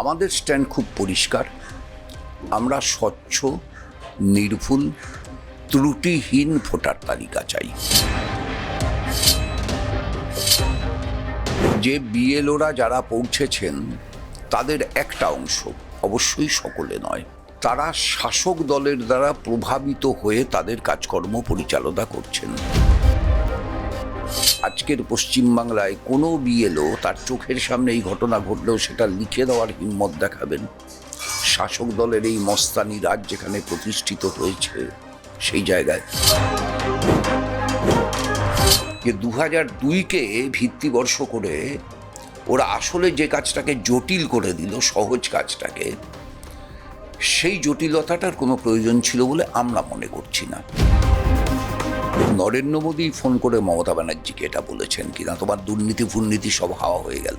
আমাদের স্ট্যান্ড খুব পরিষ্কার। আমরা স্বচ্ছ, নির্ভুল, ত্রুটিহীন ভোটার তালিকা চাই। যে বিএলওরা যারা পৌঁছেছেন, তাদের একটা অংশ অবশ্যই সকলে নয়। তারা শাসক দলের দ্বারা প্রভাবিত হয়ে তাদের কাজকর্ম পরিচালনা করছেন। আজকের পশ্চিমবাংলায় কোনো বিএলও তার চোখের সামনে এই ঘটনা ঘটলেও সেটা লিখে দেওয়ার হিম্মত দেখাবেন। শাসক দলের এই মস্তানি রাজ যেখানে প্রতিষ্ঠিত হয়েছে, সেই জায়গায়। যে দু হাজার দুইকে ভিত্তিবর্ষ করে ওরা আসলে যে কাজটাকে জটিল করে দিল, সহজ কাজটাকে, সেই জটিলতাটার কোনো প্রয়োজন ছিল বলে আমরা মনে করছি না। নরেন্দ্র মোদী ফোন করে মমতা ব্যানার্জিকে এটা বলেছেন কিনা? তোমার দুর্নীতি ফুর্নীতি সব হাওয়া হয়ে গেল।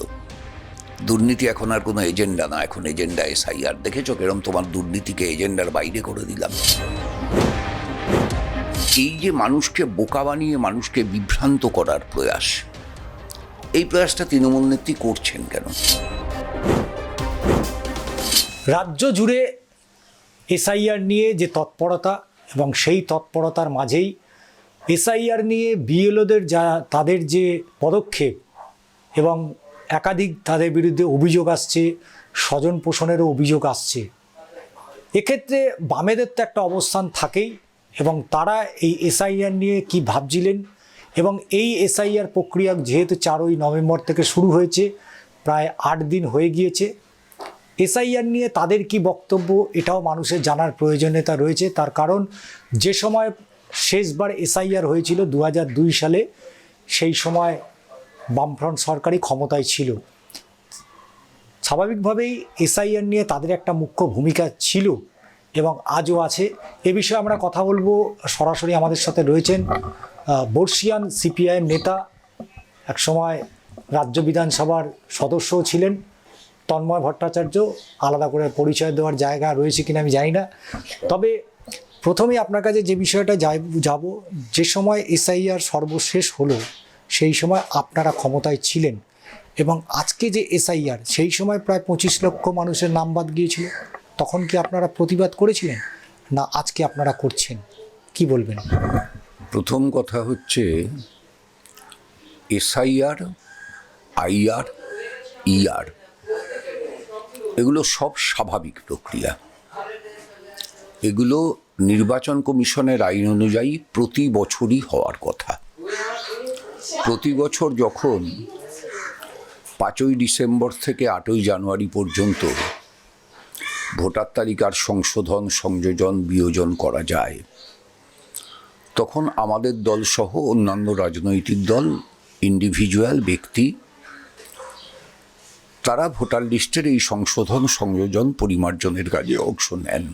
দুর্নীতি এখন আর কোনো এজেন্ডা না, এখন এজেন্ডা এসআইআর। দেখেছ কেরম তোমার দুর্নীতিকে এজেন্ডার বাইরে করে দিলাম? এই যে মানুষকে বোকা বানিয়ে মানুষকে বিভ্রান্ত করার প্রয়াস, এই প্রয়াসটা তৃণমূল নেত্রী করছেন কেন? রাজ্য জুড়ে এসআইআর নিয়ে যে তৎপরতা এবং সেই তৎপরতার মাঝেই এসআইআর নিয়ে বিএলওদের যা, তাদের যে পদক্ষেপ এবং একাধিক তাদের বিরুদ্ধে অভিযোগ আসছে, স্বজন পোষণেরও অভিযোগ আসছে, এক্ষেত্রে বামেদের তো একটা অবস্থান থাকেই এবং তারা এই এসআইআর নিয়ে কি ভাবছিলেন এবং এই এসআইআর প্রক্রিয়া যেহেতু চারই নভেম্বর থেকে শুরু হয়েছে, প্রায় আট দিন হয়ে গিয়েছে, এসআইআর নিয়ে তাদের কি বক্তব্য এটাও মানুষের জানার প্রয়োজনীয়তা রয়েছে। তার কারণ যে সময় শেষবার এসআইআর হয়েছিল দু সালে। সেই সময় বামফ্রন্ট সরকারই ক্ষমতায় ছিল। স্বাভাবিকভাবেই এসআইআর নিয়ে তাদের একটা মুখ্য ভূমিকা ছিল এবং আজও আছে। এ বিষয়ে আমরা কথা বলব। সরাসরি আমাদের সাথে রয়েছেন বর্ষিয়ান সিপিআইএম নেতা, একসময় রাজ্য বিধানসভার সদস্যও ছিলেন। তন্ময় ভট্টাচার্য, আলাদা করে পরিচয় দেওয়ার জায়গা রয়েছে কিনা আমি জানি না। তবে প্রথমেই আপনার কাছে যে বিষয়টা যাই যাব, যে সময় এসআইআর সর্বশেষ হলো, সেই সময় আপনারা ক্ষমতায় ছিলেন। এবং আজকে যে এসআইআর, সেই সময় প্রায় পঁচিশ লক্ষ মানুষের নাম বাদ গিয়েছিল। তখন কি আপনারা প্রতিবাদ করেছিলেন? না, আজকে আপনারা করছেন। কি বলবেন? প্রথম কথা হচ্ছে, এসআইআর, আইআর, ইআর, এগুলো সব স্বাভাবিক প্রক্রিয়া। এগুলো নির্বাচন কমিশনের আইন অনুযায়ী প্রতি বছরই হওয়ার কথা। প্রতি বছর যখন পাঁচই ডিসেম্বর থেকে আটই জানুয়ারি পর্যন্ত ভোটার তালিকার সংশোধন, সংযোজন, বিয়োজন করা যায়, তখন আমাদের দলসহ অন্যান্য রাজনৈতিক দল ইন্ডিভিজুয়াল ব্যক্তি, তারা ভোটার লিস্টের এই সংশোধন, সংযোজন, পরিমার্জনের কাজে অংশ নেন।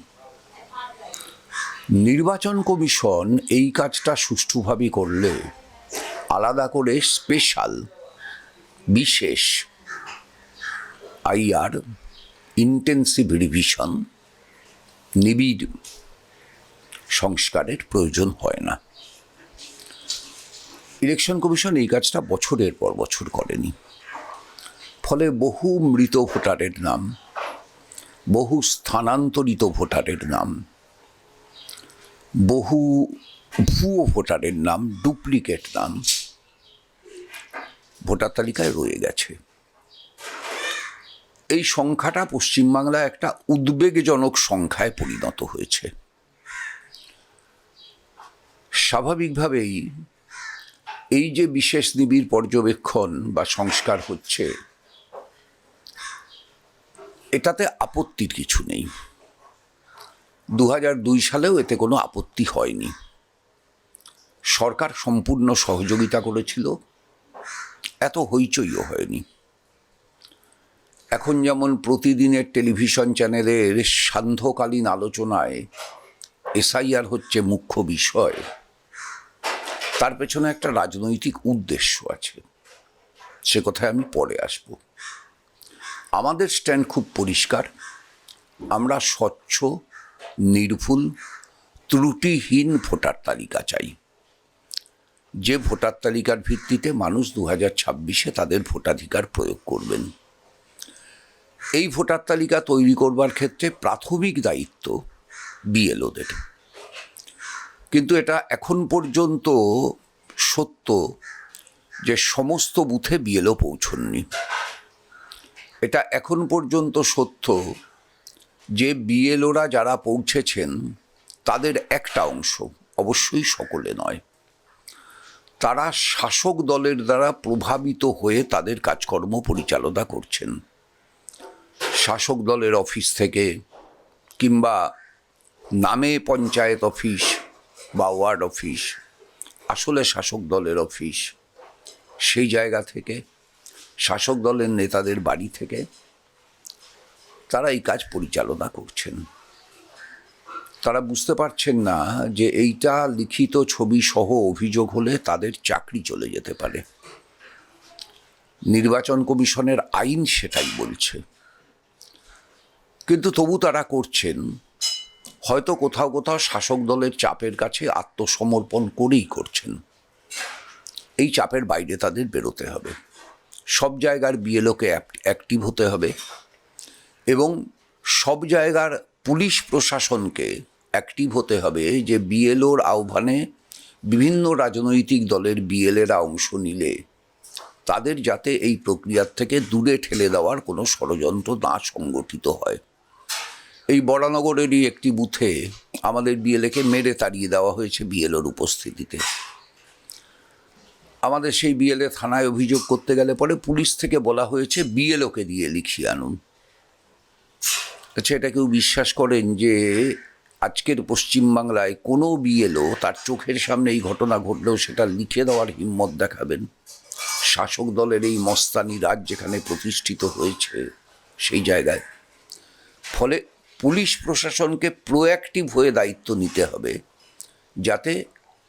নির্বাচন কমিশন এই কাজটা সুষ্ঠুভাবে করলে আলাদা করে স্পেশাল, বিশেষ আইআর ইন্টেন্সিভ রিভিশন নিবিড় সংস্কারের প্রয়োজন হয় না। ইলেকশন কমিশন এই কাজটা বছরের পর বছর করেনি। ফলে বহু মৃত ভোটারের নাম, বহু স্থানান্তরিত ভোটারের নাম বহু ভুয়ো ভোটারের নাম ডুপ্লিকেট নাম ভোটার তালিকায় রয়ে গেছে। এই সংখ্যাটা পশ্চিমবাংলায় একটা উদ্বেগজনক সংখ্যায় পরিণত হয়েছে। স্বাভাবিকভাবেই এই যে বিশেষ নিবিড় পর্যবেক্ষণ বা সংস্কার হচ্ছে, এটাতে আপত্তির কিছু নেই। দু সালেও এতে কোনো আপত্তি হয়নি। সরকার সম্পূর্ণ সহযোগিতা করেছিল, এত হইচইও হয়নি। এখন যেমন প্রতিদিনের টেলিভিশন চ্যানেলের সান্ধ্যকালীন আলোচনায় এসআইআর হচ্ছে মুখ্য বিষয়, তার পেছনে একটা রাজনৈতিক উদ্দেশ্য আছে, সে কথায় আমি পরে আসব। আমাদের স্ট্যান্ড খুব পরিষ্কার, আমরা স্বচ্ছ নির্ভুল, ত্রুটিহীন ভোটার তালিকা চাই। যে ভোটার তালিকার ভিত্তিতে মানুষ দু হাজার ছাব্বিশে তাদের ভোটাধিকার প্রয়োগ করবেন। এই ভোটার তালিকা তৈরি করবার ক্ষেত্রে প্রাথমিক দায়িত্ব বিএলওদের। কিন্তু এটা এখন পর্যন্ত সত্য যে সমস্ত বুথে বিএলও পৌঁছননি। এটা এখন পর্যন্ত সত্য যে বিএলওরা যারা পৌঁছেছেন, তাদের একটা অংশ অবশ্যই সকলে নয়। তারা শাসক দলের দ্বারা প্রভাবিত হয়ে তাদের কাজকর্ম পরিচালনা করছেন। শাসক দলের অফিস থেকে কিংবা নামে পঞ্চায়েত অফিস বা ওয়ার্ড অফিস, আসলে শাসক দলের অফিস, সেই জায়গা থেকে, শাসক দলের নেতাদের বাড়ি থেকে তারা এই কাজ পরিচালনা করছেন। তারা বুঝতে পারছেন না যে এইটা লিখিত ছবি সহ অভিযোগ হলে তাদের চাকরি চলে যেতে পারে। নির্বাচন কমিশনের আইন সেটাই বলছে। কিন্তু তবু তারা করছেন। হয়তো কোথাও কোথাও শাসক দলের চাপের কাছে আত্মসমর্পণ করেই করছেন। এই চাপের বাইরে তাদের বেরোতে হবে। সব জায়গার বিএলওকে অ্যাক্টিভ হতে হবে। এবং সব জায়গার পুলিশ প্রশাসনকে অ্যাক্টিভ হতে হবে যে বিএলওর আহ্বানে বিভিন্ন রাজনৈতিক দলের বিএলএরা অংশ নিলে তাদের যাতে এই প্রক্রিয়ার থেকে দূরে ঠেলে দেওয়ার কোনো ষড়যন্ত্র না সংগঠিত হয়। এই বরানগরেরই একটি বুথে আমাদের বিএলএকে মেরে তাড়িয়ে দেওয়া হয়েছে বিএলওর উপস্থিতিতে। আমাদের সেই বিএলএ থানায় অভিযোগ করতে গেলে পরে পুলিশ থেকে বলা হয়েছে বিএলওকে দিয়ে লিখিয়ে আনুন। আচ্ছা এটা কেউ বিশ্বাস করেন যে আজকের পশ্চিমবাংলায় কোনো বিএলও তার চোখের সামনে এই ঘটনা ঘটলেও সেটা লিখে দেওয়ার হিম্মত দেখাবেন? শাসক দলের এই মস্তানি রাজ যেখানে প্রতিষ্ঠিত হয়েছে সেই জায়গায়। ফলে পুলিশ প্রশাসনকে প্রোঅ্যাক্টিভ হয়ে দায়িত্ব নিতে হবে যাতে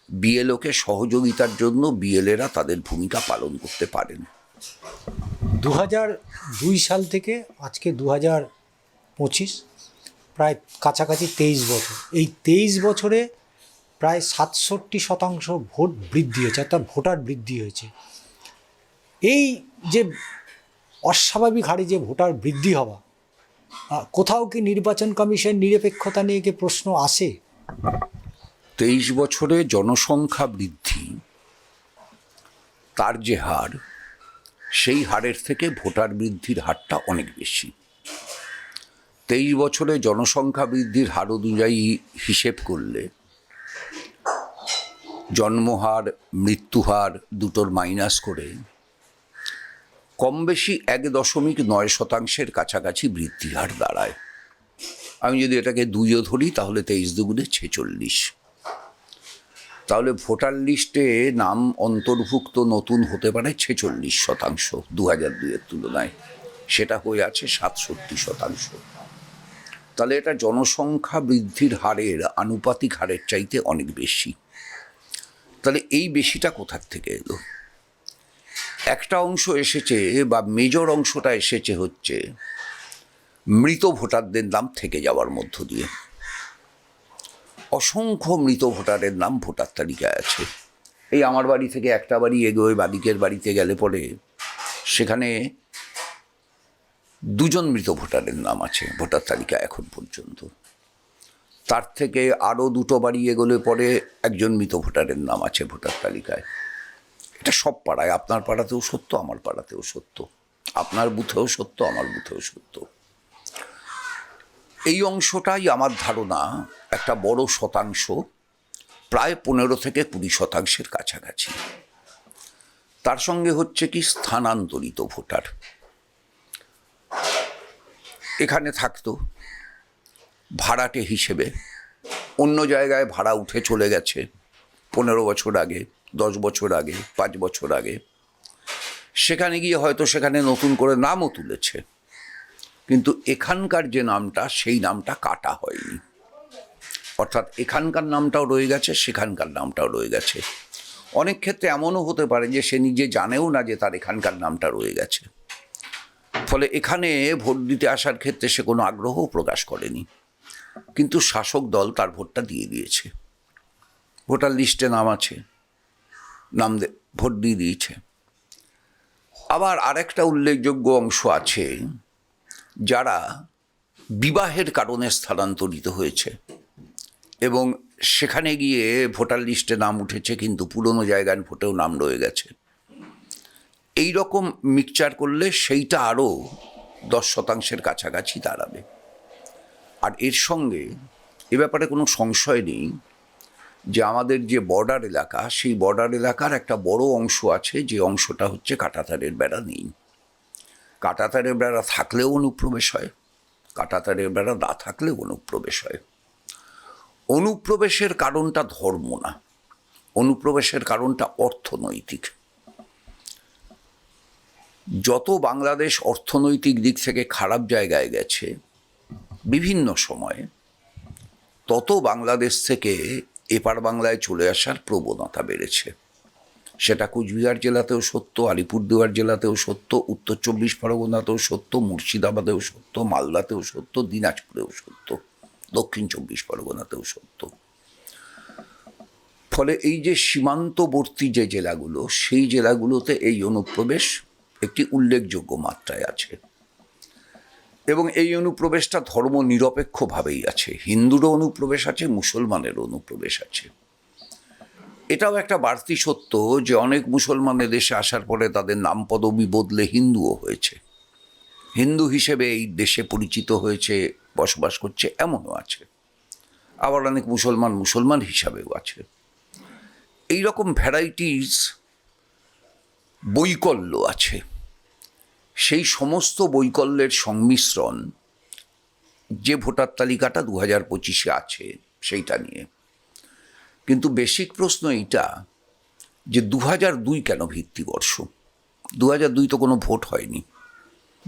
বিএলওকে সহযোগিতার জন্য বিএলএরা তাদের ভূমিকা পালন করতে পারেন। দু দুই সাল থেকে আজকে দু হাজার পঁচিশ, প্রায় কাছাকাছি তেইশ বছর। এই তেইশ বছরে প্রায় সাতষট্টি শতাংশ ভোট বৃদ্ধি হয়েছে, অর্থাৎ ভোটার বৃদ্ধি হয়েছে। এই যে অস্বাভাবিক হারে যে ভোটার বৃদ্ধি হওয়া কোথাও কি নির্বাচন কমিশন নিরপেক্ষতা নিয়ে কি প্রশ্ন আসে? তেইশ বছরে জনসংখ্যা বৃদ্ধি, তার যে হার, সেই হারের থেকে ভোটার বৃদ্ধির হারটা অনেক বেশি। তেইশ বছরে জনসংখ্যা বৃদ্ধির হার অনুযায়ী হিসেব করলে জন্মহার, মৃত্যুহার দুটোর মাইনাস করে কম বেশি এক দশমিক নয় শতাংশের কাছাকাছি বৃদ্ধি হার দাঁড়ায়। আমি যদি এটাকে দুইও ধরি, তাহলে তেইশ দুগুণে ছেচল্লিশ। তাহলে ভোটার লিস্টে নাম অন্তর্ভুক্ত নতুন হতে পারে ছেচল্লিশ শতাংশ দু হাজার দুইয়ের তুলনায়। সেটা হয়ে আছে সাতষট্টি শতাংশ। তাহলে এটা জনসংখ্যা বৃদ্ধির হারের আনুপাতিক হারের চাইতে অনেক বেশি। তাহলে এই বেশিটা কোথার থেকে এলো? একটা অংশ এসেছে বা মেজর অংশটা এসেছে হচ্ছে মৃত ভোটারদের নাম থেকে যাওয়ার মধ্য দিয়ে। অসংখ্য মৃত ভোটারের নাম ভোটার তালিকায় আছে। এই আমার বাড়ি থেকে একটা বাড়ি এগোয়, বাদিকের বাড়িতে গেলে পরে সেখানে দুজন মৃত ভোটারের নাম আছে, ভোটার তালিকা এখন পর্যন্ত। তার থেকে আরও দুটো বাড়ি এগোলে পরে একজন মৃত ভোটারের নাম আছে ভোটার তালিকায়। এটা সব পাড়ায়, আপনার পাড়াতেও সত্য, আমার পাড়াতেও সত্য। আপনার বুথেও সত্য, আমার বুথেও সত্য। এই অংশটাই আমার ধারণা, একটা বড় শতাংশ, প্রায় পনেরো থেকে কুড়ি শতাংশের কাছাকাছি। তার সঙ্গে হচ্ছে কি, স্থানান্তরিত ভোটার। এখানে থাকতো ভাড়াটে হিসেবে। অন্য জায়গায় ভাড়া উঠে চলে গেছে পনেরো বছর আগে, দশ বছর আগে, পাঁচ বছর আগে। সেখানে গিয়ে হয়তো সেখানে নতুন করে নামও তুলেছে। কিন্তু এখানকার যে নামটা, সেই নামটা কাটা হয়নি। অর্থাৎ এখানকার নামটাও রয়ে গেছে, সেখানকার নামটাও রয়ে গেছে। অনেক ক্ষেত্রে এমনও হতে পারে যে সে নিজে জানেও না যে তার এখানকার নামটা রয়ে গেছে। ফলে এখানে ভোট দিতে আসার ক্ষেত্রে সে কোনো আগ্রহও প্রকাশ করেনি। কিন্তু শাসক দল তার ভোটটা দিয়ে দিয়েছে। ভোটার লিস্টে নাম আছে, নাম ভোট দিয়ে দিয়েছে। আবার আরেকটা উল্লেখযোগ্য অংশ আছে, যারা বিবাহের কারণে স্থানান্তরিত হয়েছে এবং সেখানে গিয়ে ভোটার লিস্টে নাম উঠেছে, কিন্তু পুরনো জায়গায় ভোটেও নাম রয়ে গেছে। এই রকম মিক্সচার করলে সেইটা আরও দশ শতাংশের কাছাকাছি দাঁড়াবে। আর এর সঙ্গে এ ব্যাপারে কোনো সংশয় নেই যে আমাদের যে বর্ডার এলাকা, সেই বর্ডার এলাকার একটা বড় অংশ আছে, যে অংশটা হচ্ছে কাটাতারের বেড়া নেই। কাটাতারের বেড়া থাকলেও অনুপ্রবেশ হয়, কাটাতারের বেড়া না থাকলেও অনুপ্রবেশ হয়। অনুপ্রবেশের কারণটা ধর্ম না, অনুপ্রবেশের কারণটা অর্থনৈতিক। যত বাংলাদেশ অর্থনৈতিক দিক থেকে খারাপ জায়গায় গেছে, বিভিন্ন সময়ে তত বাংলাদেশ থেকে এপার বাংলায় চলে আসার প্রবণতা বেড়েছে। সেটা কুচবিহার জেলাতেও সত্য, আলিপুরদুয়ার জেলাতেও সত্য, উত্তর চব্বিশ পরগনাতেও সত্য, মুর্শিদাবাদেও সত্য, মালদাতেও সত্য, দিনাজপুরেও সত্য, দক্ষিণ চব্বিশ পরগনাতেও সত্য। ফলে এই যে সীমান্তবর্তী যে জেলাগুলো, সেই জেলাগুলোতে এই অনুপ্রবেশ একটি উল্লেখযোগ্য মাত্রায় আছে। এবং এই অনুপ্রবেশটা ধর্ম নিরপেক্ষভাবেই আছে। হিন্দুরও অনুপ্রবেশ আছে, মুসলমানেরও অনুপ্রবেশ আছে। এটাও একটা বাড়তি সত্য যে অনেক মুসলমান দেশে আসার পরে তাদের নাম পদবি বদলে হিন্দুও হয়েছে। হিন্দু হিসেবে এই দেশে পরিচিত হয়েছে, বসবাস করছে, এমনও আছে। আবার অনেক মুসলমান মুসলমান হিসাবেও আছে। এই রকম ভ্যারাইটিস বৈকল্য আছে। সেই সমস্ত বৈকল্যের সংমিশ্রণ যে ভোটার তালিকাটা দু হাজার পঁচিশে আছে, সেইটা নিয়ে। কিন্তু বেসিক প্রশ্ন এইটা যে দু হাজার দুই কেন ভিত্তিবর্ষ? দু হাজার দুই তো কোনো ভোট হয়নি।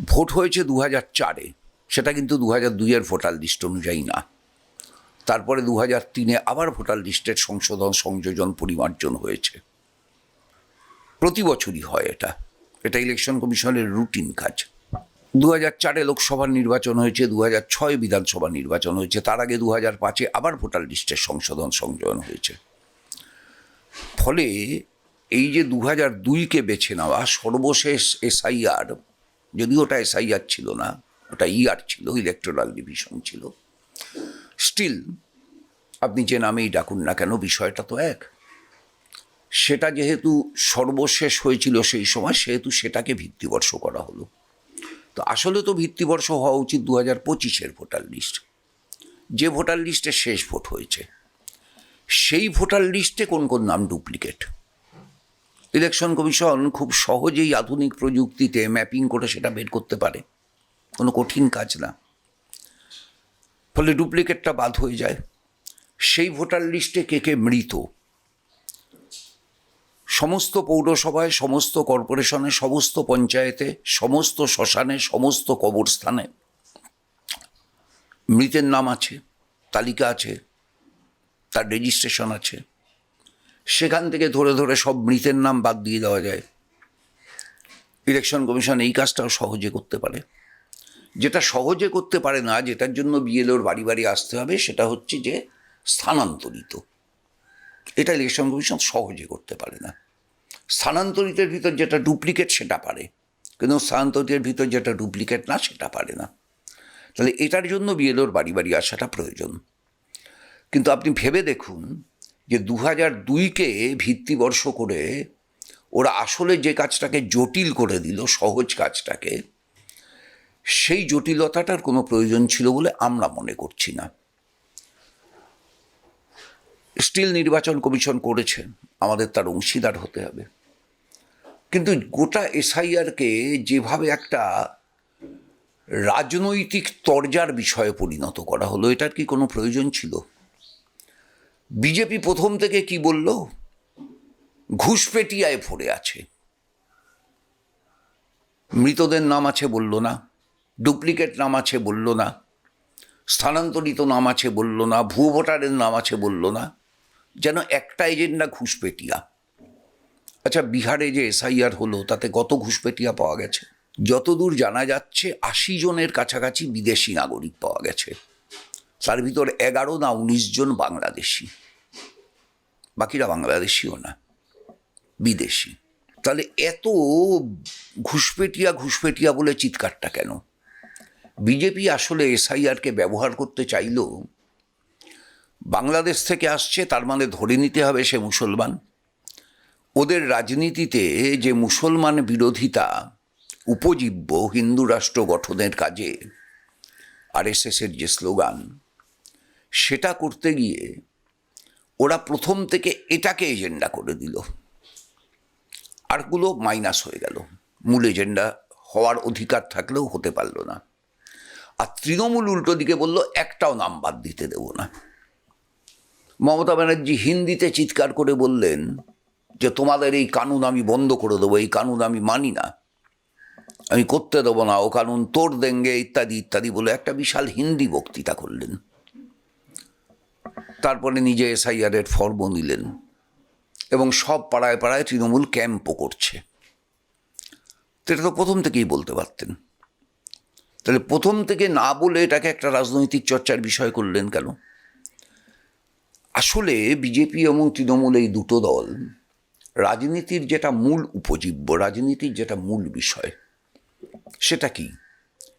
ভোট হয়েছে দু হাজার চারে। সেটা কিন্তু দু হাজার দুইয়ের ভোটার লিস্ট অনুযায়ী না। তারপরে দু হাজার তিনে আবার ভোটার লিস্টের সংশোধন, সংযোজন, পরিমার্জন হয়েছে। প্রতি বছরই হয় এটা। এটা ইলেকশন কমিশনের রুটিন কাজ। দু হাজার চারে লোকসভার নির্বাচন হয়েছে দু হাজার ছয় বিধানসভা নির্বাচন হয়েছে, তার আগে দু হাজার পাঁচে আবার ভোটার লিস্টের সংশোধন সংযোজন হয়েছে। ফলে এই যে দু হাজার দুইকে বেছে নেওয়া, সর্বশেষ এসআইআর, যদিও ওটা এসআইআর ছিল না, ওটা ইআর ছিল ইলেকট্রাল ডিভিশন ছিল স্টিল আপনি যে নামেই ডাকুন না কেন, বিষয়টা তো এক। সেটা যেহেতু সর্বশেষ হয়েছিল সেই সময়, সেহেতু সেটাকে ভিত্তিবর্ষ করা হলো। তো আসলে তো ভিত্তিবর্ষ হওয়া উচিত দু হাজার পঁচিশের ভোটার লিস্ট। যে ভোটার লিস্টে শেষ ভোট হয়েছে, সেই ভোটার লিস্টে কোন কোন নাম ডুপ্লিকেট? ইলেকশন কমিশন খুব সহজেই আধুনিক প্রযুক্তিতে ম্যাপিং করে সেটা বের করতে পারে। কোনো কঠিন কাজ না। ফলে ডুপ্লিকেটটা বাদ হয়ে যায়। সেই ভোটার লিস্টে কে কে মৃত? সমস্ত পৌরসভায়, সমস্ত কর্পোরেশনে, সমস্ত পঞ্চায়েতে, সমস্ত শ্মশানে, সমস্ত কবরস্থানে মৃতের নাম আছে, তালিকা আছে, তার রেজিস্ট্রেশন আছে। সেখান থেকে ধরে ধরে সব মৃতের নাম বাদ দিয়ে দেওয়া যায়। ইলেকশন কমিশন এই কাজটাও সহজে করতে পারে। যেটা সহজে করতে পারে না, যেটার জন্য বিএলওর বাড়ি বাড়ি আসতে হবে, সেটা হচ্ছে যে স্থানান্তরিত। এটা ইলেকশন কমিশন সহজে করতে পারে না। স্থানান্তরিতের ভিতর যেটা ডুপ্লিকেট সেটা পারে। কিন্তু স্থানান্তরিতের ভিতর যেটা ডুপ্লিকেট না, সেটা পারে না। তাহলে এটার জন্য বিএলওর বাড়ি বাড়ি আসাটা প্রয়োজন। কিন্তু আপনি ভেবে দেখুন যে দু হাজার দুইকে ভিত্তিবর্ষ করে ওরা আসলে যে কাজটাকে জটিল করে দিল, সহজ কাজটাকে, সেই জটিলতাটার কোনো প্রয়োজন ছিল বলে আমরা মনে করছি না। স্টিল নির্বাচন কমিশন করেছেন, আমাদের তার অংশীদার হতে হবে। কিন্তু গোটা এসআইআরকে যেভাবে একটা রাজনৈতিক তরজার বিষয়ে পরিণত করা হলো, এটার কি কোনো প্রয়োজন ছিল? বিজেপি প্রথম থেকে কি বলল? ঘুষপেটিয়ায় ভরে আছে। মৃতদের নাম আছে বলল না, ডুপ্লিকেট নাম আছে বলল না, স্থানান্তরিত নাম আছে বলল না ভুয়ো ভোটারের নাম আছে বলল না। যেন একটা এজেন্ডা ঘুষপেটিয়া। আচ্ছা বিহারে যে এসআইআর হলো, তাতে কত ঘুষপেটিয়া পাওয়া গেছে? যতদূর জানা যাচ্ছে, আশি জনের কাছাকাছি বিদেশি নাগরিক পাওয়া গেছে। তার ভিতর এগারো না উনিশ জন বাংলাদেশি। বাকিরা বাংলাদেশিও না, বিদেশি। তাহলে এত ঘুষপেটিয়া ঘুষপেটিয়া বলে চিৎকারটা কেন? বিজেপি আসলে এসআইআরকে ব্যবহার করতে চাইল বাংলাদেশ থেকে আসছে, তার মানে ধরে নিতে হবে সে মুসলমান। ওদের রাজনীতিতে যে মুসলমান বিরোধিতা উপজীব্য হিন্দু রাষ্ট্র গঠনের কাজে আরএসএসের যে স্লোগান, সেটা করতে গিয়ে ওরা প্রথম থেকে এটাকে এজেন্ডা করে দিল। আরগুলো মাইনাস হয়ে গেল। মূল এজেন্ডা হওয়ার অধিকার থাকলেও হতে পারল না। আর তৃণমূল উল্টো দিকে বলল, একটাও নাম বাদ দিতে দেব না। মমতা ব্যানার্জি হিন্দিতে চিৎকার করে বললেন যে, তোমাদের এই কানুন আমি বন্ধ করে দেবো, এই কানুন আমি মানি না। আমি করতে দেবো না, ও কানুন তোর দেঙ্গে, ইত্যাদি ইত্যাদি বলে একটা বিশাল হিন্দি বক্তৃতা করলেন। তারপরে নিজে এসআইআরের ফর্ম নিলেন এবং সব পাড়ায় পাড়ায় তৃণমূল ক্যাম্পও করছে। এটা তো প্রথম থেকেই বলতে পারতেন। তাহলে প্রথম থেকে না বলে এটাকে একটা রাজনৈতিক চর্চার বিষয় করলেন কেন? আসলে বিজেপি এবং তৃণমূল এই দুটো দল রাজনীতির যেটা মূল উপজীব্য, রাজনীতির যেটা মূল বিষয়, সেটা কি?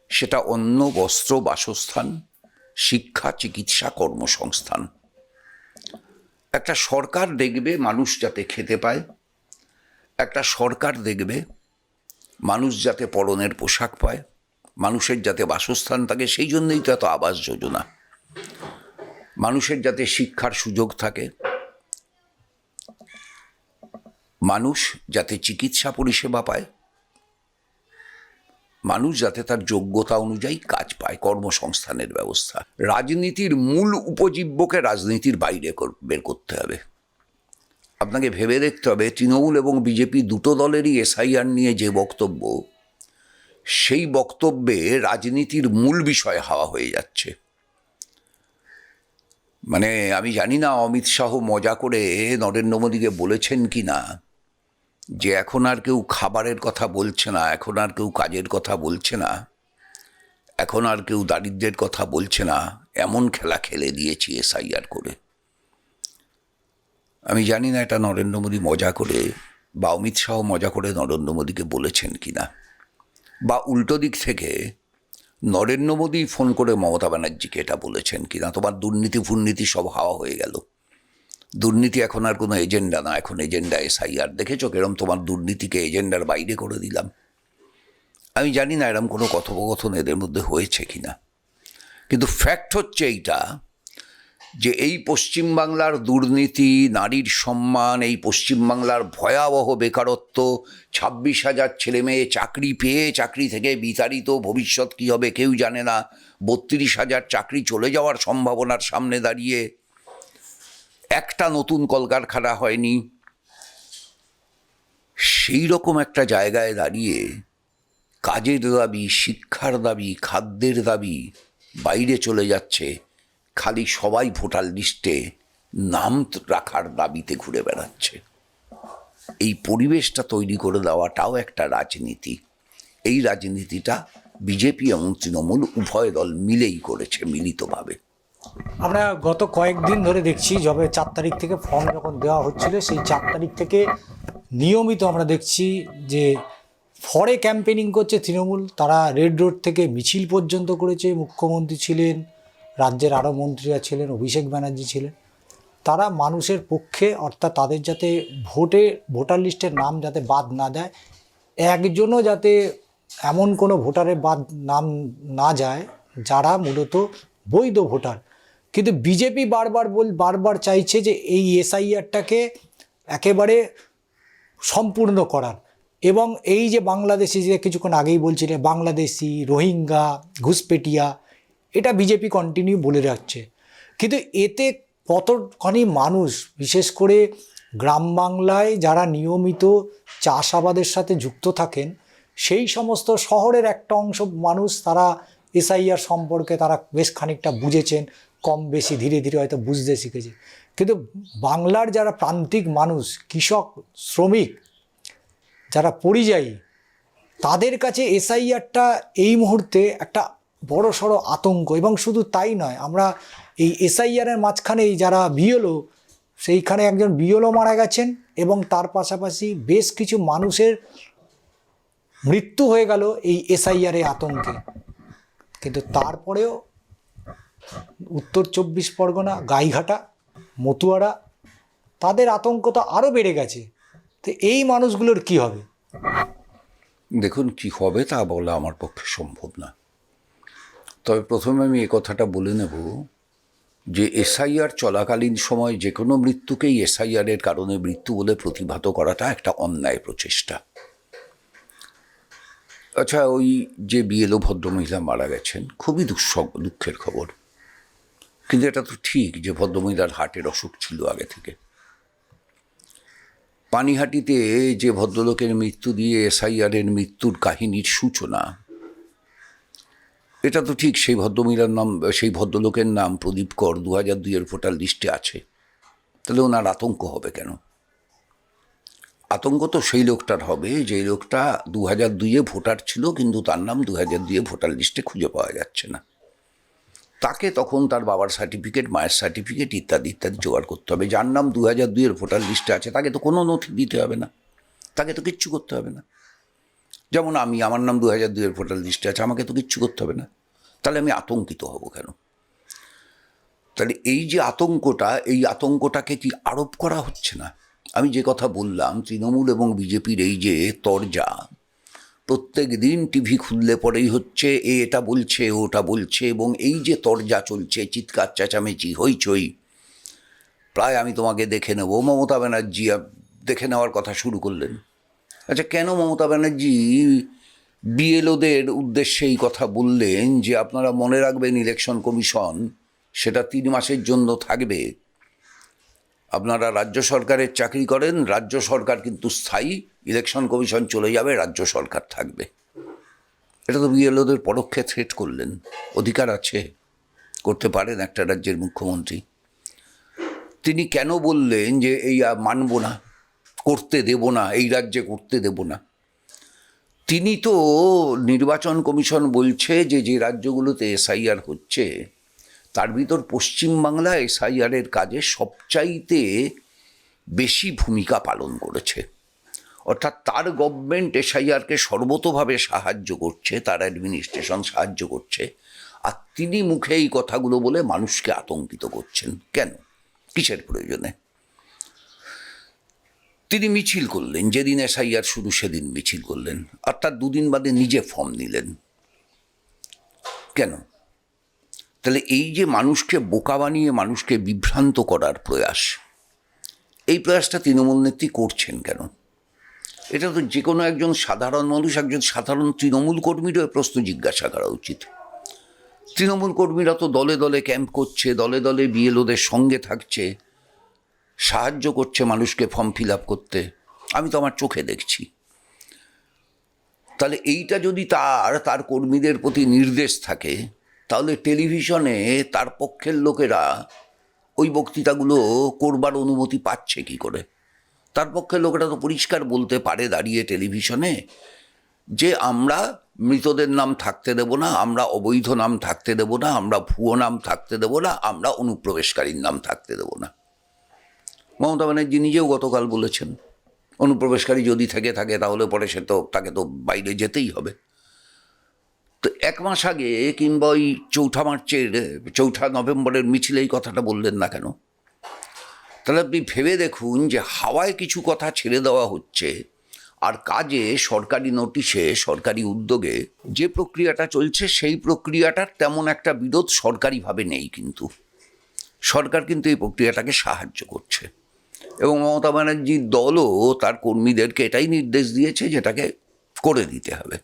সেটা অন্য বস্ত্র বাসস্থান, শিক্ষা, চিকিৎসা কর্মসংস্থান। একটা সরকার দেখবে মানুষ যাতে খেতে পায়, একটা সরকার দেখবে মানুষ যাতে পরনের পোশাক পায়, মানুষের যাতে বাসস্থান থাকে, সেই জন্যই তো এত আবাস যোজনা। মানুষের যাতে শিক্ষার সুযোগ থাকে, মানুষ যাতে চিকিৎসা পরিষেবা পায়, মানুষ যাতে তার যোগ্যতা অনুযায়ী কাজ পায়, কর্মসংস্থানের ব্যবস্থা। রাজনীতির মূল উপজীব্যকে রাজনীতির বাইরে বের করতে হবে। আপনাকে ভেবে দেখতে হবে, তৃণমূল এবং বিজেপি দুটো দলেরই এসআইআর নিয়ে যে বক্তব্য, সেই বক্তব্যে রাজনীতির মূল বিষয় হাওয়া হয়ে যাচ্ছে। মানে আমি জানি না অমিত শাহ মজা করে নরেন্দ্র মোদীকে বলেছেন কি না, যে এখন আর কেউ খাবারের কথা বলছে না, এখন আর কেউ কাজের কথা বলছে না, এখন আর কেউ দারিদ্রের কথা বলছে না, এমন খেলা খেলে দিয়েছি এসআইআর করে। আমি জানি না এটা নরেন্দ্র মোদী মজা করে বা অমিত শাহ মজা করে নরেন্দ্র মোদীকে বলেছেন কি না, বা উল্টো দিক থেকে নরেন্দ্র মোদী ফোন করে মমতা ব্যানার্জিকে এটা বলেছেন কি না, তোমার দুর্নীতি ফুর্নীতি সব হাওয়া হয়ে গেল। দুর্নীতি এখন আর কোনো এজেন্ডা না, এখন এজেন্ডা এসআইআর। দেখেছ কেরম তোমার দুর্নীতিকে এজেন্ডার বাইরে করে দিলাম? আমি জানি না এরম কোনো কথোপকথন এদের মধ্যে হয়েছে কি না কিন্তু ফ্যাক্ট হচ্ছে এইটা যে এই পশ্চিমবাংলার দুর্নীতি, নারীর সম্মান, এই পশ্চিমবাংলার ভয়াবহ বেকারত্ব, ছাব্বিশ হাজার ছেলে মেয়ে চাকরি পেয়ে চাকরি থেকে বিতাড়িত, ভবিষ্যৎ কী হবে কেউ জানে না, বত্রিশ হাজার চাকরি চলে যাওয়ার সম্ভাবনার সামনে দাঁড়িয়ে একটা নতুন কলকারখানা হয়নি। সেই রকম একটা জায়গায় দাঁড়িয়ে কাজের দাবি, শিক্ষার দাবি, খাদ্যের দাবি বাইরে চলে যাচ্ছে। খালি সবাই ভোটার লিস্টে নাম রাখার দাবিতে ঘুরে বেড়াচ্ছে। এই পরিবেশটা তৈরি করে দেওয়াটাও একটা রাজনীতি। এই রাজনীতিটা বিজেপি এবং তৃণমূল উভয় দল মিলেই করেছে মিলিতভাবে। আমরা গত কয়েকদিন ধরে দেখছি যবে চার তারিখ থেকে ফর্ম যখন দেওয়া হচ্ছিল, সেই চার তারিখ থেকে নিয়মিত আমরা দেখছি যে ফরে ক্যাম্পেনিং করছে তৃণমূল। তারা রেড রোড থেকে মিছিল পর্যন্ত করেছে, মুখ্যমন্ত্রী ছিলেন রাজ্যের আরও মন্ত্রীরা ছিলেন, অভিষেক ব্যানার্জি ছিলেন। তারা মানুষের পক্ষে, অর্থাৎ তাদের যাতে ভোটে, ভোটার লিস্টের নাম যাতে বাদ না দেয়, একজনও যাতে এমন কোনো ভোটারের বাদ নাম না যায়, যারা মূলত বৈধ ভোটার। কিন্তু বিজেপি বারবার বল, বারবার চাইছে যে এই এসআইআরটাকে একেবারে সম্পূর্ণ করার। এবং এই যে বাংলাদেশি, যে কিছুক্ষণ আগেই বলছিলেন, বাংলাদেশি, রোহিঙ্গা, ঘুষপেটিয়া এটা বিজেপি কন্টিনিউ বলে রাখছে। কিন্তু এতে কতখানি মানুষ, বিশেষ করে গ্রাম বাংলায় যারা নিয়মিত চাষাবাদের সাথে যুক্ত থাকেন, সেই সমস্ত শহরের একটা অংশ মানুষ তারা এসআইআর সম্পর্কে তারা বেশ খানিকটা বুঝেছেন, কম বেশি ধীরে ধীরে হয়তো বুঝতে শিখেছে। কিন্তু বাংলার যারা প্রান্তিক মানুষ, কৃষক, শ্রমিক, যারা পরিযায়ী, তাদের কাছে এসআইআরটা এই মুহূর্তে একটা বড় সড়ো আতঙ্ক এবং শুধু তাই নয়, আমরা এই এসআইআরের মাঝখানেই যারা বিএলও সেইখানে একজন বিএলও মারা গেছেন এবং তার পাশাপাশি বেশ কিছু মানুষের মৃত্যু হয়ে গেল এই এসআইআর আতঙ্কে। কিন্তু তারপরেও উত্তর চব্বিশ পরগনা, গাইঘাটা, মতুয়ারা, তাদের আতঙ্ক তো আরও বেড়ে গেছে। তো এই মানুষগুলোর কি হবে? দেখুন, কি হবে তা বলা আমার পক্ষে সম্ভব না। তবে প্রথমে আমি এ কথাটা বলে নেব যে এসআইআর চলাকালীন সময় যে কোনো মৃত্যুকেই এসআইআর এর কারণে মৃত্যু বলে প্রতিভাত করাটা একটা অন্যায় প্রচেষ্টা। আচ্ছা ওই যে বিএলও ভদ্রমহিলা মারা গেছেন, খুবই দুঃসব দুঃখের খবর। কিন্তু এটা তো ঠিক যে ভদ্রমহিলার হার্টের অসুখ ছিল আগে থেকে। পানিহাটিতে যে ভদ্রলোকের মৃত্যু দিয়ে এসআইআরের মৃত্যুর কাহিনীর সূচনা এটা তো ঠিক, সেই ভদ্রমহিলার নাম, সেই ভদ্রলোকের নাম প্রদীপ কর দু হাজার দুইয়ের ভোটার লিস্টে আছে। তাহলে ওনার আতঙ্ক হবে কেন? আতঙ্ক তো সেই লোকটার হবে, যে লোকটা দু হাজার দুইয়ে ভোটার ছিল, কিন্তু তার নাম দু হাজার দুইয়ে ভোটার লিস্টে খুঁজে পাওয়া যাচ্ছে না। তাকে তখন তার বাবার সার্টিফিকেট, মায়ের সার্টিফিকেট ইত্যাদি ইত্যাদি জোগাড় করতে হবে। যার নাম দু হাজার দুইয়ের ভোটার লিস্টে আছে, তাকে তো কোনো নথি দিতে হবে না। তাকে তো কিচ্ছু করতে হবে না। যেমন আমি, আমার নাম দু হাজার দুইয়ের ভোটার লিস্টে আছে, আমাকে তো কিচ্ছু করতে হবে না। তাহলে আমি আতঙ্কিত হব কেন? তাহলে এই যে আতঙ্কটা, এই আতঙ্কটাকে কি আরোপ করা হচ্ছে না? আমি যে কথা বললাম, তৃণমূল এবং বিজেপির এই যে তরজা, প্রত্যেক দিন টিভি খুললে পরেই হচ্ছে এ এটা বলছে ওটা বলছে, এবং এই যে তরজা চলছে, চিৎকার, চেঁচামেচি, হইচই, প্রায় আমি তোমাকে দেখে নেব। মমতা ব্যানার্জি দেখে নেওয়ার কথা শুরু করলেন। আচ্ছা কেন মমতা ব্যানার্জি বিএলওদের উদ্দেশ্যে এই কথা বললেন যে আপনারা মনে রাখবেন ইলেকশন কমিশন সেটা তিন মাসের জন্য থাকবে? আপনারা রাজ্য সরকারের চাকরি করেন, রাজ্য সরকার কিন্তু স্থায়ী ইলেকশন কমিশন চলে যাবে, রাজ্য সরকার থাকবে। এটা তো বিএলওদের পরোক্ষে থ্রেট করলেন। অধিকার আছে, করতে পারেন একটা রাজ্যের মুখ্যমন্ত্রী। তিনি কেন বললেন যে এই মানব না? করতে দেব না, এই রাজ্যে করতে দেব না। তিনি তো নির্বাচন কমিশন বলছে যে যে রাজ্যগুলোতে এসআইআর হচ্ছে, তার ভিতর পশ্চিমবাংলা এসআইআরের কাজে সবচাইতে বেশি ভূমিকা পালন করেছে। অর্থাৎ তার গভর্নমেন্ট এসআইআরকে সর্বতোভাবে সাহায্য করছে, তার অ্যাডমিনিস্ট্রেশন সাহায্য করছে, আর তিনি মুখে এই কথাগুলো বলে মানুষকে আতঙ্কিত করছেন। কেন? কিসের প্রয়োজনে? তিনি মিছিল করলেন, যেদিন এসআইআর শুরু সেদিন মিছিল করলেন, আর তার দুদিন বাদে নিজে ফর্ম নিলেন। কেন? তাহলে এই যে মানুষকে বোকা বানিয়ে মানুষকে বিভ্রান্ত করার প্রয়াস, এই প্রয়াসটা তৃণমূল নেত্রী করছেন কেন? এটা তো যে কোনো একজন সাধারণ মানুষ, একজন সাধারণ তৃণমূল কর্মীরও প্রশ্ন জিজ্ঞাসা করা উচিত। তৃণমূল কর্মীরা তো দলে দলে ক্যাম্প করছে, দলে দলে বিএলওদের সঙ্গে থাকছে সাহায্য করছে মানুষকে ফর্ম ফিল আপ করতে। আমি তো আমার চোখে দেখছি। তাহলে এইটা যদি তার তার কর্মীদের প্রতি নির্দেশ থাকে, তাহলে টেলিভিশনে তার পক্ষের লোকেরা ওই বক্তৃতাগুলো করবার অনুমতি পাচ্ছে কি করে? তার পক্ষের লোকেরা তো পরিষ্কার বলতে পারে দাঁড়িয়ে টেলিভিশনে যে আমরা মৃতদের নাম থাকতে দেব না, আমরা অবৈধ নাম থাকতে দেব না, আমরা ভুয়ো নাম থাকতে দেব না, আমরা অনুপ্রবেশকারীর নাম থাকতে দেব না। মমতা ব্যানার্জি নিজেও গতকাল বলেছেন, অনুপ্রবেশকারী যদি থেকে, থাকে, তাহলে পরে সে তো, তাকে তো বাইরে যেতেই হবে। তো এক মাস আগে কিংবা ওই চৌঠা মার্চের, চৌঠা নভেম্বরের মিছিলে এই কথাটা বললেন না কেন? তাহলে আপনি ভেবে দেখুন যে হাওয়ায় কিছু কথা ছেড়ে দেওয়া হচ্ছে আর কাজে সরকারি নোটিশে, সরকারি উদ্যোগে যে প্রক্রিয়াটা চলছে, সেই প্রক্রিয়াটার তেমন একটা বিরোধ সরকারিভাবে নেই কিন্তু। সরকার কিন্তু এই প্রক্রিয়াটাকে সাহায্য করছে। এবং মমতা ব্যানার্জির দলও তার কর্মীদেরকে এটাই নির্দেশ দিয়েছে যেটাকে করে দিতে হবে।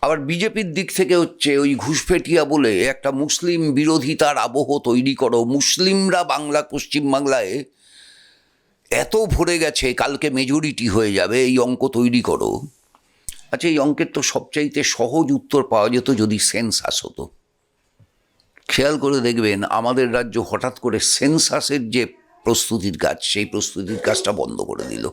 আবার বিজেপির দিক থেকে হচ্ছে ওই ঘুষপেটিয়া বলে একটা মুসলিম বিরোধিতার আবহ তৈরি করো। মুসলিমরা বাংলা, পশ্চিমবাংলায় এত ভরে গেছে, কালকে মেজরিটি হয়ে যাবে, এই অঙ্ক তৈরি করো। আচ্ছা এই অঙ্কের তো সবচাইতে সহজ উত্তর পাওয়া যেত যদি সেন্সাস হতো। খেয়াল করে দেখবেন, আমাদের রাজ্য হঠাৎ করে সেন্সাসের যে প্রস্তুতির কাজ, সেই প্রস্তুতির কাজটা বন্ধ করে দিল।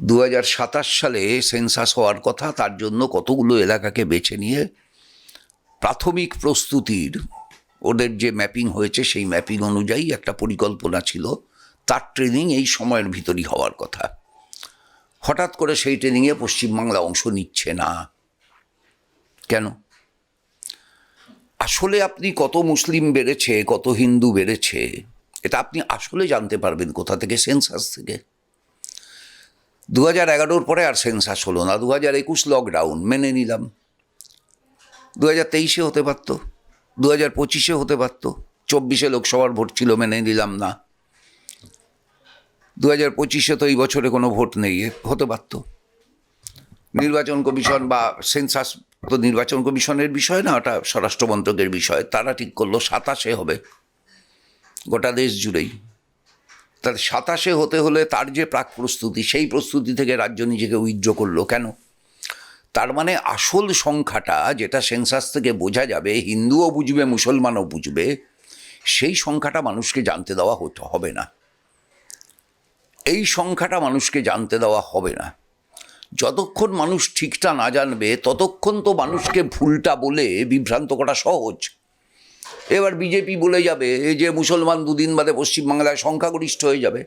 দু হাজার সাতাশ সালে সেন্সাস হওয়ার কথা, তার জন্য কতগুলো এলাকাকে বেছে নিয়ে প্রাথমিক প্রস্তুতির ওদের যে ম্যাপিং হয়েছে, সেই ম্যাপিং অনুযায়ী একটা পরিকল্পনা ছিল। তার ট্রেনিং এই সময়ের ভিতরই হওয়ার কথা। হঠাৎ করে সেই ট্রেনিংয়ে পশ্চিমবাংলা অংশ নিচ্ছে না। কেন? আসলে আপনি কত মুসলিম বেড়েছে, কত হিন্দু বেড়েছে এটা আপনি আসলে জানতে পারবেন কোথা থেকে সেন্সাস থেকে। দু হাজার এগারোর পরে আর সেন্সাস হলো না দু হাজার একুশ লকডাউন মেনে নিলাম। দু হাজার তেইশে হতে পারতো দু হাজার পঁচিশে হতে পারতো, চব্বিশে লোকসভার ভোট ছিল, মেনে নিলাম না। দু হাজার পঁচিশে তো এই বছরে কোনো ভোট নেই হতে পারতো। নির্বাচন কমিশন বা সেন্সাস তো নির্বাচন কমিশনের বিষয় না, ওটা স্বরাষ্ট্র মন্ত্রকের বিষয়, তারা ঠিক করল, সাতাশে হবে। গোটা দেশ জুড়েই। তার সাতাশে হতে হলে তার যে প্রাক প্রস্তুতি, সেই প্রস্তুতি থেকে রাজ্য নিজেকে উইথড্র করল কেন? তার মানে আসল সংখ্যাটা যেটা সেন্সাস থেকে বোঝা যাবে, হিন্দুও বুঝবে, মুসলমানও বুঝবে, সেই সংখ্যাটা মানুষকে জানতে দেওয়া হতে, হবে না। এই সংখ্যাটা মানুষকে জানতে দেওয়া হবে না। যতক্ষণ মানুষ ঠিকটা না জানবে, ততক্ষণ তো মানুষকে ভুলটা বলে বিভ্রান্ত করা সহজ। এবার বিজেপি বলে যাবে যে মুসলমান দুদিন বাদে পশ্চিমবাংলায় সংখ্যাগরিষ্ঠ হয়ে যাবে।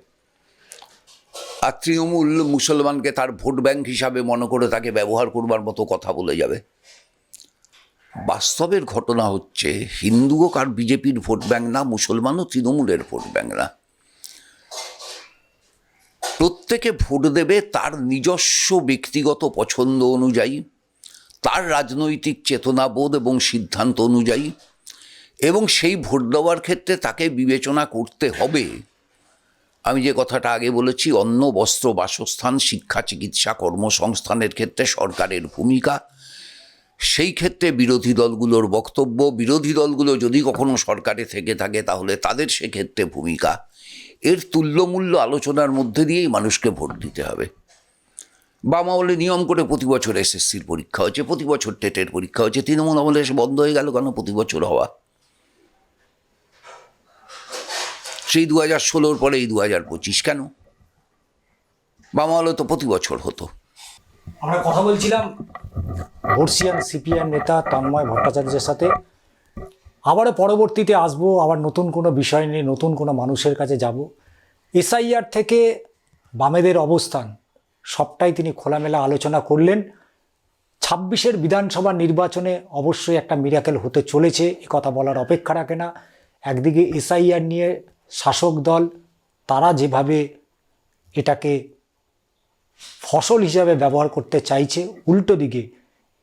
আর তৃণমূল মুসলমানকে তার ভোট ব্যাংক হিসাবে মনে করে তাকে ব্যবহার করবার মতো কথা বলে যাবে। বাস্তবের ঘটনা হচ্ছে, হিন্দুও কার বিজেপির ভোট ব্যাংক না, মুসলমানও তৃণমূলের ভোট ব্যাংক না। প্রত্যেকে ভোট দেবে তার নিজস্ব ব্যক্তিগত পছন্দ অনুযায়ী, তার রাজনৈতিক চেতনাবোধ এবং সিদ্ধান্ত অনুযায়ী। এবং সেই ভোট দেওয়ার ক্ষেত্রে তাকে বিবেচনা করতে হবে। আমি যে কথাটা আগে বলেছি, অন্ন, বস্ত্র, বাসস্থান, শিক্ষা, চিকিৎসা, কর্মসংস্থানের ক্ষেত্রে সরকারের ভূমিকা। সেই ক্ষেত্রে বিরোধী দলগুলোর বক্তব্য, বিরোধী দলগুলো যদি কখনো সরকারে থেকে থাকে, তাহলে তাদের সেক্ষেত্রে ভূমিকা। এর তুল্যমূল্য আলোচনার মধ্যে দিয়েই মানুষকে ভোট দিতে হবে। বাম আমলে নিয়ম করে প্রতি বছর এসএসসির পরীক্ষা হচ্ছে, প্রতি বছর টেটের পরীক্ষা হচ্ছে, তৃণমূল আমলে এসে বন্ধ হয়ে গেল কেন? প্রতি বছর হওয়া। সেই দু হাজার ষোলোর পরে এই দু হাজার পঁচিশ কেন? বাম আমলে তো প্রতি বছর হতো। আমরা কথা বলছিলাম বর্ষিয়ান সিপিএম নেতা তন্ময় ভট্টাচার্যের সাথে। আবারও পরবর্তীতে আসব, আবার নতুন কোনো বিষয় নিয়ে, নতুন কোনো মানুষের কাছে যাব। এসআইআর থেকে বামেদের অবস্থান, সবটাই তিনি খোলামেলা আলোচনা করলেন। ছাব্বিশের বিধানসভা নির্বাচনে অবশ্যই একটা মিরাকেল হতে চলেছে কথা বলার অপেক্ষা রাখে না। একদিকে এসআইআর নিয়ে শাসক দল, তারা যেভাবে এটাকে ফসল হিসাবে ব্যবহার করতে চাইছে, উল্টো দিকে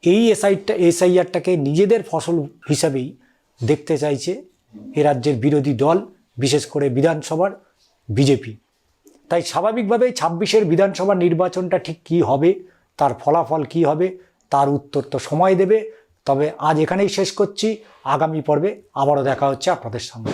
এই এসআইটা, এসআইআরটাকে নিজেদের ফসল হিসাবেই দেখতে চাইছে এ রাজ্যের বিরোধী দল, বিশেষ করে বিধানসভার বিজেপি। তাই স্বাভাবিকভাবেই ছাব্বিশের বিধানসভা নির্বাচনটা ঠিক কী হবে, তার ফলাফল কী হবে, তার উত্তর তো সময় দেবে। তবে আজ এখানেই শেষ করছি। আগামী পর্বে আবারও দেখা হচ্ছে আপনাদের সঙ্গে